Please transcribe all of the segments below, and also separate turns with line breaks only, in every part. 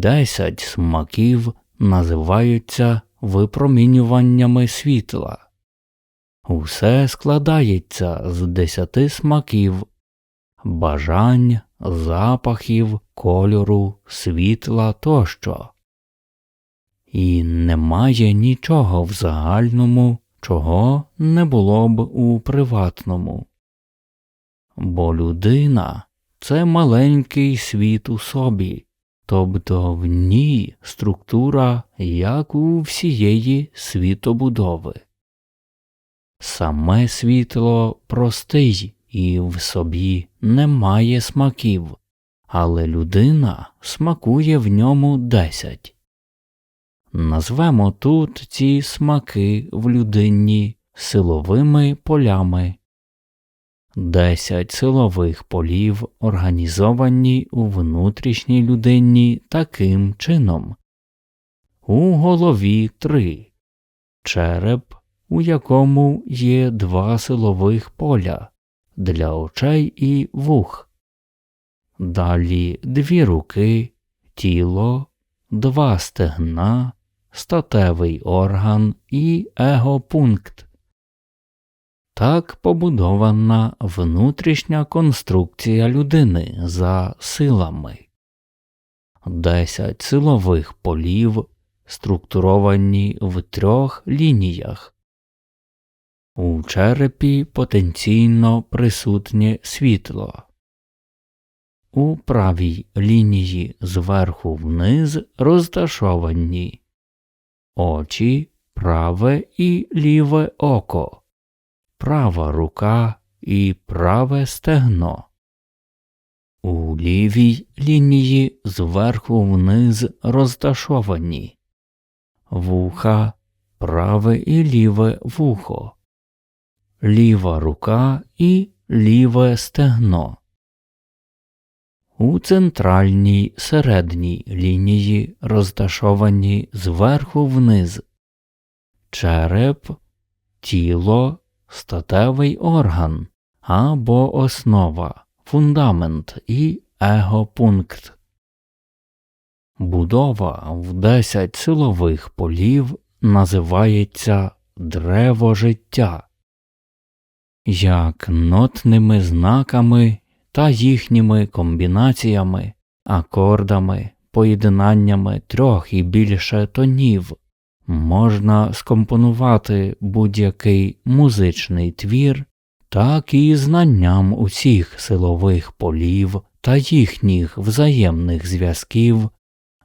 Десять смаків називаються випромінюваннями світла. Усе складається з десяти смаків, бажань, запахів, кольору, світла тощо. І немає нічого в загальному, чого не було б у приватному. Бо людина це маленький світ у собі, тобто в ній структура, як у всієї світобудови. Саме світло простий і в собі немає смаків, але людина смакує в ньому десять. Назвемо тут ці смаки в людині силовими полями. Десять силових полів організовані у внутрішній людині таким чином. У голові три череп, у якому є два силових поля для очей і вух. Далі дві руки, тіло, два стегна, статевий орган і егопункт. Так побудована внутрішня конструкція людини за силами. Десять силових полів структуровані в трьох лініях. У черепі потенційно присутнє світло. У правій лінії зверху вниз розташовані очі, праве і ліве око, права рука і праве стегно. У лівій лінії зверху вниз розташовані вуха, праве і ліве вухо, ліва рука і ліве стегно. У центральній середній лінії розташовані зверху вниз череп, тіло, статевий орган або основа, фундамент і егопункт. Будова в десять силових полів називається древо життя. Як нотними знаками та їхніми комбінаціями, акордами, поєднаннями трьох і більше тонів можна скомпонувати будь-який музичний твір, так і знанням усіх силових полів та їхніх взаємних зв'язків.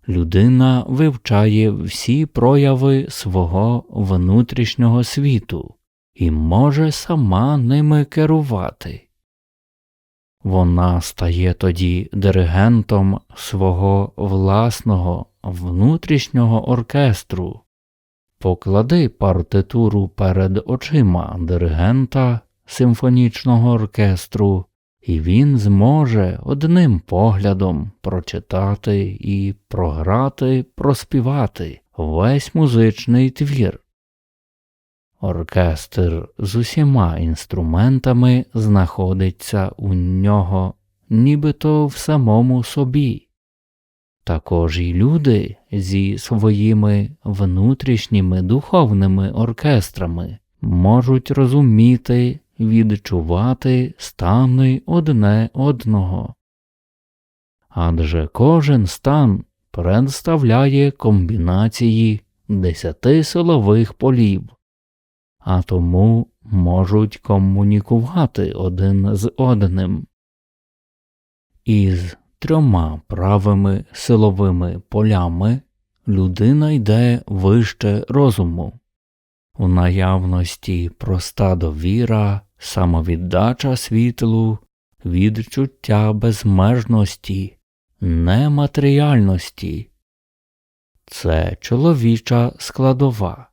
Людина вивчає всі прояви свого внутрішнього світу і може сама ними керувати. Вона стає тоді диригентом свого власного внутрішнього оркестру. Поклади партитуру перед очима диригента симфонічного оркестру, і він зможе одним поглядом прочитати і програти, проспівати весь музичний твір. Оркестр з усіма інструментами знаходиться у нього нібито в самому собі. Також і люди зі своїми внутрішніми духовними оркестрами можуть розуміти, відчувати стани одне одного. Адже кожен стан представляє комбінації десяти силових полів а тому можуть комунікувати один з одним. Із трьома правими силовими полями людина йде вище розуму. У наявності проста довіра, самовіддача світлу, відчуття безмежності, нематеріальності. Це чоловіча складова.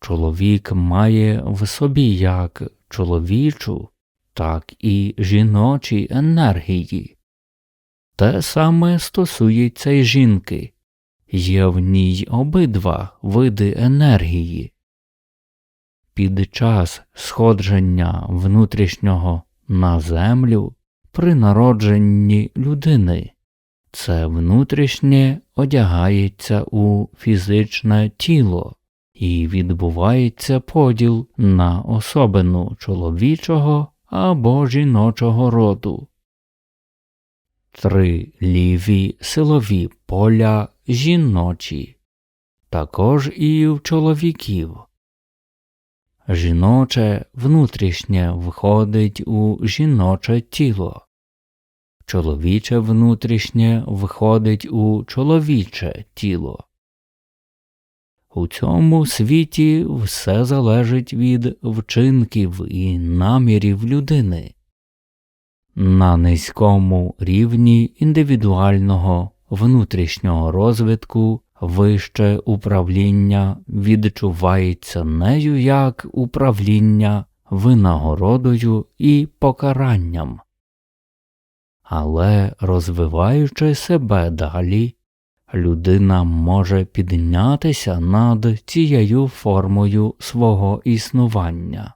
Чоловік має в собі як чоловічу, так і жіночі енергії. Те саме стосується й жінки, є в ній обидва види енергії. Під час сходження внутрішнього на землю при народженні людини це внутрішнє одягається у фізичне тіло і відбувається поділ на особину чоловічого або жіночого роду. Три ліві силові поля жіночі, також і в чоловіків. Жіноче внутрішнє входить у жіноче тіло, чоловіче внутрішнє входить у чоловіче тіло. У цьому світі все залежить від вчинків і намірів людини. На низькому рівні індивідуального внутрішнього розвитку вище управління відчувається нею як управління винагородою і покаранням. Але розвиваючи себе далі, людина може піднятися над цією формою свого існування.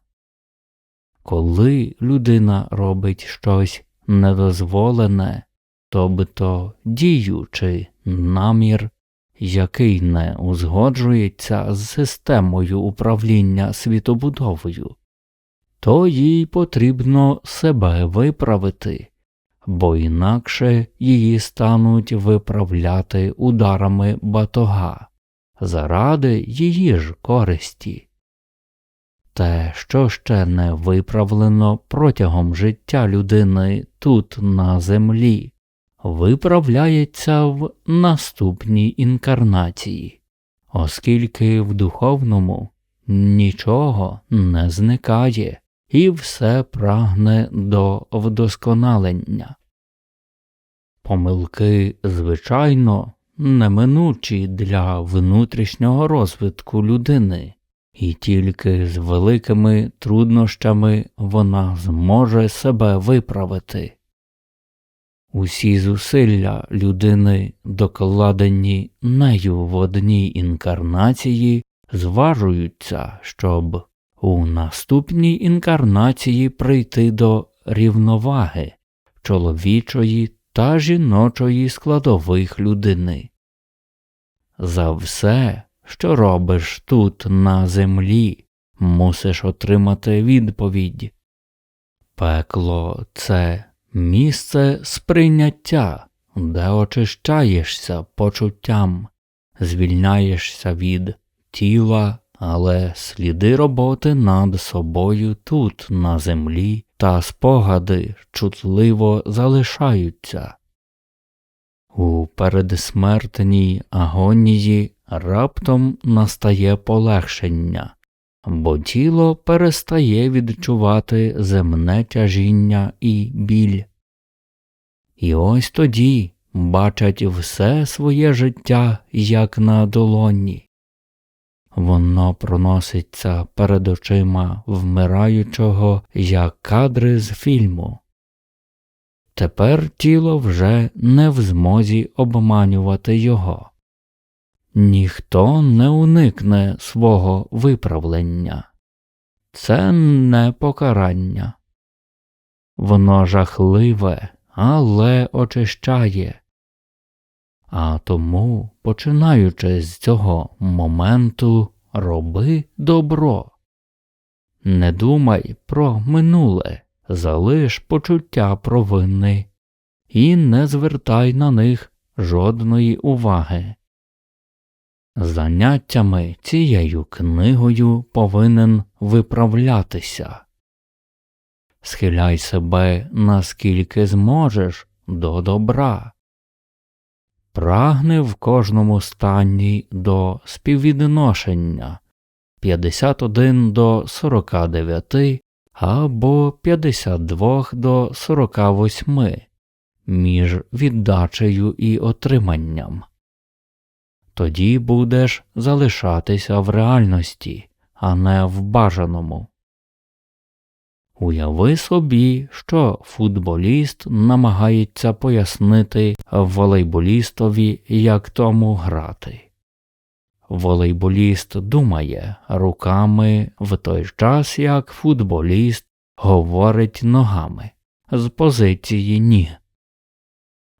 Коли людина робить щось недозволене, тобто дію чи намір, який не узгоджується з системою управління світобудовою, то їй потрібно себе виправити бо інакше її стануть виправляти ударами батога заради її ж користі. Те, що ще не виправлено протягом життя людини тут на землі, виправляється в наступній інкарнації, оскільки в духовному нічого не зникає, і все прагне до вдосконалення. Помилки, звичайно, неминучі для внутрішнього розвитку людини, і тільки з великими труднощами вона зможе себе виправити. Усі зусилля людини, докладені нею в одній інкарнації, зважуються, щоб у наступній інкарнації прийти до рівноваги чоловічої та жіночої складових людини. За все, що робиш тут на землі, мусиш отримати відповідь. Пекло це місце сприйняття, де очищаєшся почуттям, звільняєшся від тіла але сліди роботи над собою тут, на землі, та спогади чутливо залишаються. У передсмертній агонії раптом настає полегшення, бо тіло перестає відчувати земне тяжіння і біль. І ось тоді бачать все своє життя як на долоні. Воно проноситься перед очима вмираючого як кадри з фільму. Тепер тіло вже не в змозі обманювати його. Ніхто не уникне свого виправлення. Це не покарання. Воно жахливе, але очищає. А тому, починаючи з цього моменту, роби добро. Не думай про минуле, залиш почуття провини і не звертай на них жодної уваги. Заняттями цією книгою повинен виправлятися. Схиляй себе наскільки зможеш до добра прагне в кожному стані до співвідношення 51 до 49 або 52 до 48 між віддачею і отриманням. Тоді будеш залишатися в реальності, а не в бажаному. Уяви собі, що футболіст намагається пояснити волейболістові, як тому грати. Волейболіст думає руками в той час, як футболіст говорить ногами з позиції ні.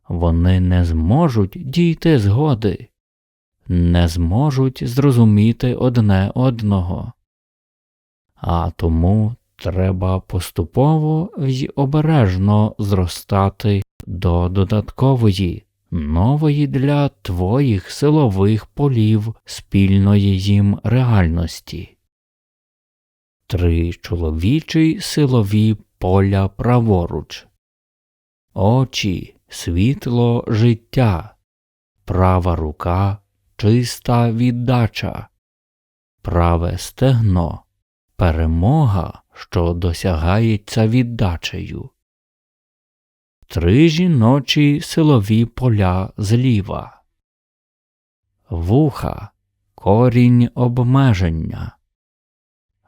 вони не зможуть дійти згоди, не зможуть зрозуміти одне одного. А тому треба поступово й обережно зростати до додаткової, нової для твоїх силових полів спільної їм реальності. Три чоловічі силові поля праворуч, очі, світло життя, права рука, чиста віддача, праве стегно, перемога, що досягається віддачею. Три жіночі силові поля зліва, вуха, корінь обмеження,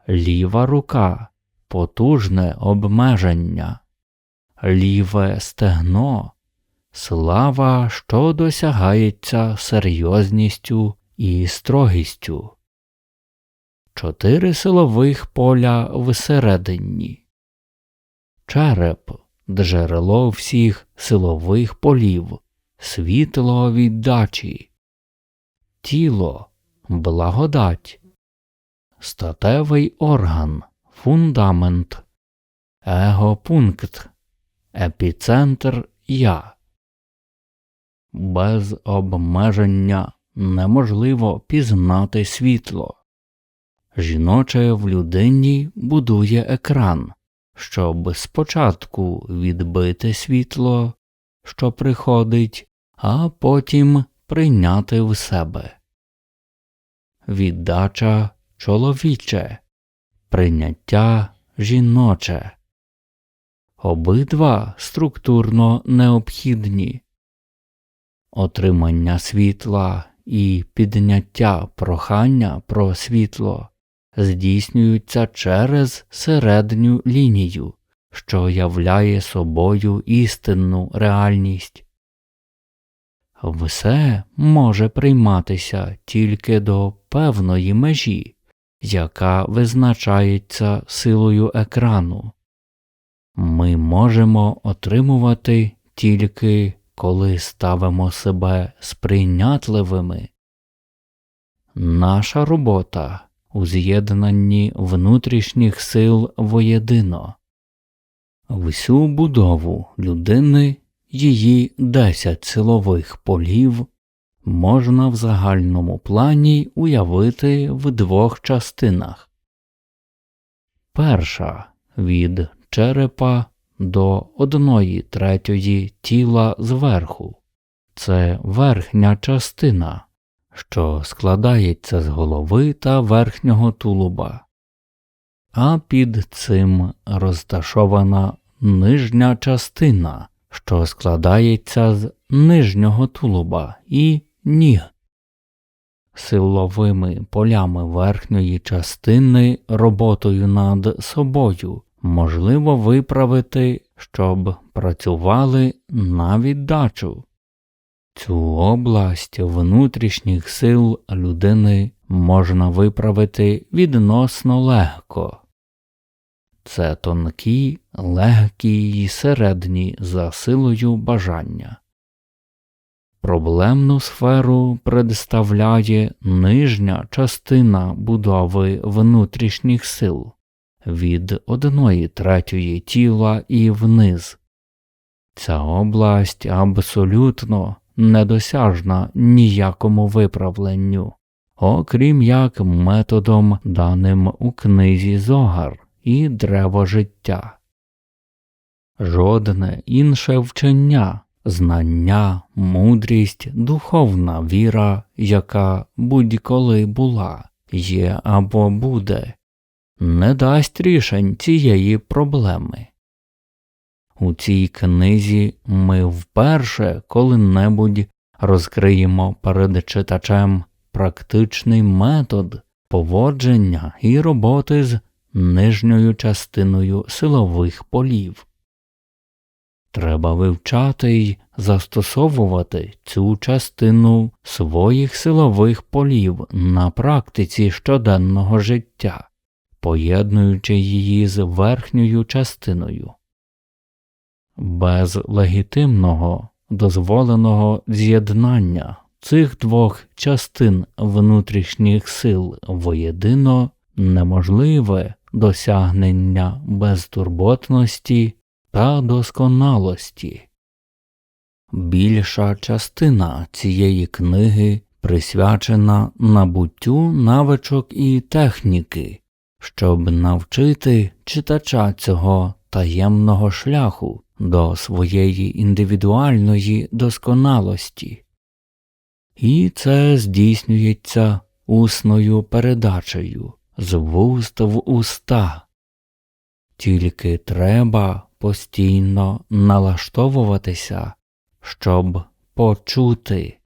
ліва рука, потужне обмеження, ліве стегно, слава, що досягається серйозністю і строгістю. Чотири силових поля всередині, череп, джерело всіх силових полів, світло віддачі, тіло, благодать, статевий орган, фундамент, егопункт, епіцентр я. Без обмеження неможливо пізнати світло. Жіноче в людині будує екран, щоб спочатку відбити світло, що приходить, а потім прийняти в себе. Віддача чоловіче, прийняття жіноче. Обидва структурно необхідні. Отримання світла і підняття прохання про світло здійснюються через середню лінію, що являє собою істинну реальність. Все може прийматися тільки до певної межі, яка визначається силою екрану. Ми можемо отримувати тільки коли ставимо себе сприйнятливими. Наша робота у з'єднанні внутрішніх сил воєдино, всю будову людини, її десять силових полів можна в загальному плані уявити в двох частинах. Перша від черепа до одної третьої тіла зверху. Це верхня частина, що складається з голови та верхнього тулуба, а під цим розташована нижня частина, що складається з нижнього тулуба і ніг. Силовими полями верхньої частини роботою над собою можливо виправити, щоб працювали на віддачу. Цю область внутрішніх сил людини можна виправити відносно легко. Це тонкі, легкі і середні за силою бажання. Проблемну сферу представляє нижня частина будови внутрішніх сил від одної третьої тіла і вниз. Ця область абсолютно недосяжна ніякому виправленню, окрім як методом, даним у книзі Зогар і Древо життя. Жодне інше вчення, знання, мудрість, духовна віра, яка будь-коли була, є або буде, не дасть рішень цієї проблеми. У цій книзі ми вперше коли-небудь розкриємо перед читачем практичний метод поводження і роботи з нижньою частиною силових полів. Треба вивчати й застосовувати цю частину своїх силових полів на практиці щоденного життя поєднуючи її з верхньою частиною. Без легітимного дозволеного з'єднання цих двох частин внутрішніх сил воєдино неможливе досягнення безтурботності та досконалості. Більша частина цієї книги присвячена набуттю навичок і техніки, щоб навчити читача цього таємного шляху до своєї індивідуальної досконалості. І це здійснюється усною передачею з вуст в уста. Тільки треба постійно налаштовуватися, щоб почути.